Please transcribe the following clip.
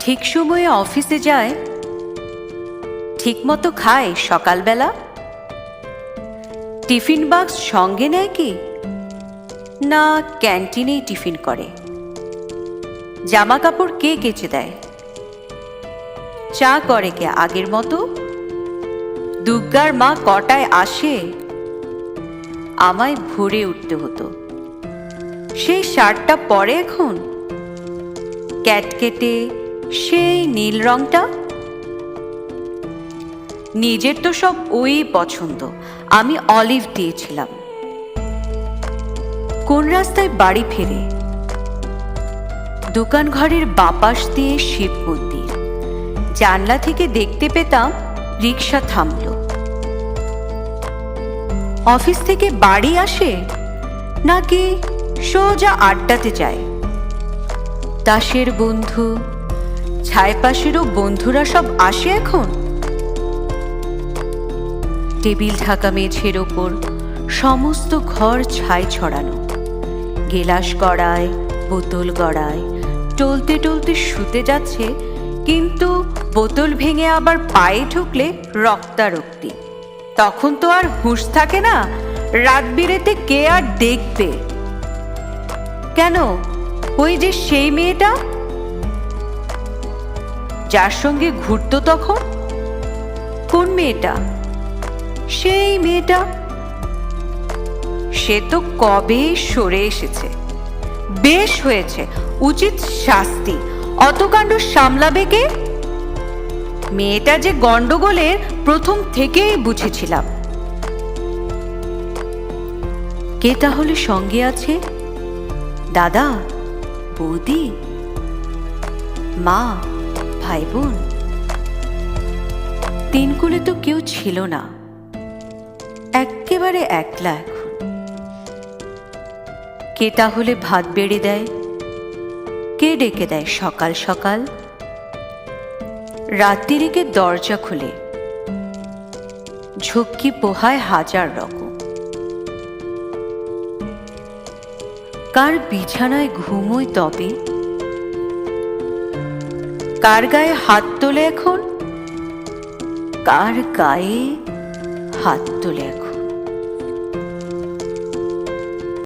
ঠিক সময়ে অফিসে যায় ঠিক মতো খায় সকালবেলা? টিফিন বাক্স সঙ্গে নেয় কি? না, ক্যান্টিনেই টিফিন করে। জামা কাপড় কে কেচে দেয়? চা করে কে আগের মতো? দুর্গার মা কটায় আসে? আমায় ভোরে উঠতে হতো। সেই শার্টটা পরে এখন? ক্যাটকেটে সেই নীল রংটা? নিজের তো সব ওই পছন্দ। আমি অলিভ দিয়েছিলাম। কোন রাস্তায় বাড়ি ফেরে? দোকান ঘরের বাপাস দিয়ে শিব মন্দির। জানলা থেকে দেখতে পেতাম রিক্সা থামলো। অফিস থেকে বাড়ি আসে নাকি সোজা আড্ডাতে যায়? দাসের বন্ধু ছায়পাশেরও বন্ধুরা সব আসে এখন? টেবিল ঢাকা মেঝের ওপর সমস্ত ঘর ছাই ছড়ানো। গেলাস গড়ায়, বোতল গড়ায়, টলতে টলতে শুতে যাচ্ছে, কিন্তু বোতল ভেঙে আবার পায়ে ঢুকলে রক্তারক্তি। তখন তো আর হুঁশ থাকে না, রাত বিরেতে কে আর দেখবে? কেন? ওই যে সেই মেয়েটা যার সঙ্গে ঘুরতো তখন? কোন মেয়েটা? সেই মেয়েটা। সে তো কবে সরে এসেছে? বেশ হয়েছে, উচিত শাস্তি। অত কাণ্ড সামলাবে কে? মেয়েটা যে গন্ডগোলের প্রথম থেকেই বুঝেছিলাম। কে তাহলে সঙ্গে আছে? দাদা, বৌদি, মা? ভাই বোন তিনকুলে তো কেউ ছিল না। এক্কেবারে একলা এখন। কে তাহলে ভাত বেড়ে দেয়? কে ডেকে দেয় সকাল সকাল? রাত্রিকে দরজা খুলে। ঝক্কি পোহায় হাজার রকম। কার বিছানায় ঘুমোয় তবে? কার গায়ে হাত তোলে এখন? কার গায়ে হাত তোলে এখন?